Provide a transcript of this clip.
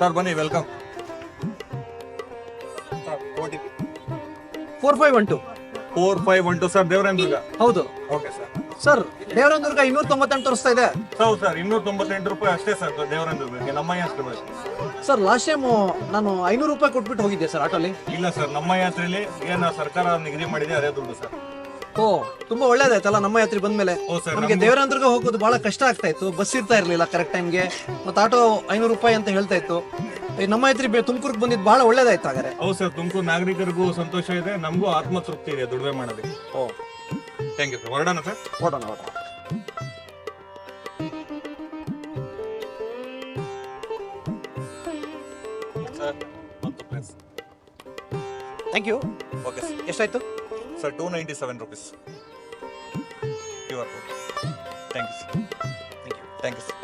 Sir ಬನ್ನಿ welcome four five one two four five one two sir Durga ಹೌದು okay sir sir ದುರ್ಗ ಇನ್ನೂರ ತೊಂಬತ್ತೆಂಟು ತೋರಿಸ್ತಾ ಇದೆ ಹೌದು ಸರ್ ಇನ್ನೂರ ತೊಂಬತ್ತೆಂಟು ರೂಪಾಯಿ ಅಷ್ಟೇ ಸರ್ ದುರ್ಗಕ್ಕೆ ನಮ್ಮ ಅಷ್ಟು ಬರುತ್ತೆ ಸರ್ ಲಾಸ್ಟ್ ಟೈಮ್ ನಾನು ಐನೂರು ರೂಪಾಯಿ ಕೊಟ್ಬಿಟ್ಟು ಹೋಗಿದ್ದೆ ಸರ್ ಆಟೋಲಿ ಇಲ್ಲ ಸರ್ ನಮ್ಮ ಯಾತ್ರೆಯಲ್ಲಿ ಏನು ಸರ್ಕಾರ ನಿಗದಿ ಮಾಡಿದೆ ಅದೇ ದುಡ್ಡು ಸರ್ ಓ ತುಂಬಾ ಒಳ್ಳೇದಾಯ್ತಲ್ಲ ನಮ್ಮ ಯಾತ್ರೆ ಬಂದ್ಮೇಲೆ ಓ ಸರ್, ನಮಗೆ ದೇವರಾಂದ್ರಗ ಹೋಗೋದು ಬಹಳ ಕಷ್ಟ ಆಗ್ತಾ ಇತ್ತು ಬಸ್ ಇರ್ತಾ ಇರ್ಲಿಲ್ಲ ಕರೆಕ್ಟ್ ಟೈಮ್ಗೆ ಮತ್ತೆ ಆಟೋ ಐನೂರು ರೂಪಾಯಿ ಅಂತ ಹೇಳ್ತಾ ಇತ್ತು ಈ ನಮ್ಮ ಯಾತ್ರಿ ತುಮಕೂರ್ಗೆ ಬಂದಿದ್ದು ಬಹಳ ಒಳ್ಳೇದಾಯ್ತು ಹಾಗಾದ್ರೆ ಹೌದು ಸರ್ ತುಮಕೂರು ನಾಗರಿಕರಿಗೂ ಸಂತೋಷ ಇದೆ ನಮಗೂ ಆತ್ಮ ತೃಪ್ತಿ ಇದೆ ದುಡಿಮೆ ಮಾಡೋದಕ್ಕೆ ಓ ಥ್ಯಾಂಕ್ ಯು ಸರ್ ಹೊರಡೋಣ sir thank you okay sir ಎಷ್ಟಾಯ್ತು Sir, 297 rupees. QR code. Thank you, sir. Thank you. Thank you, sir.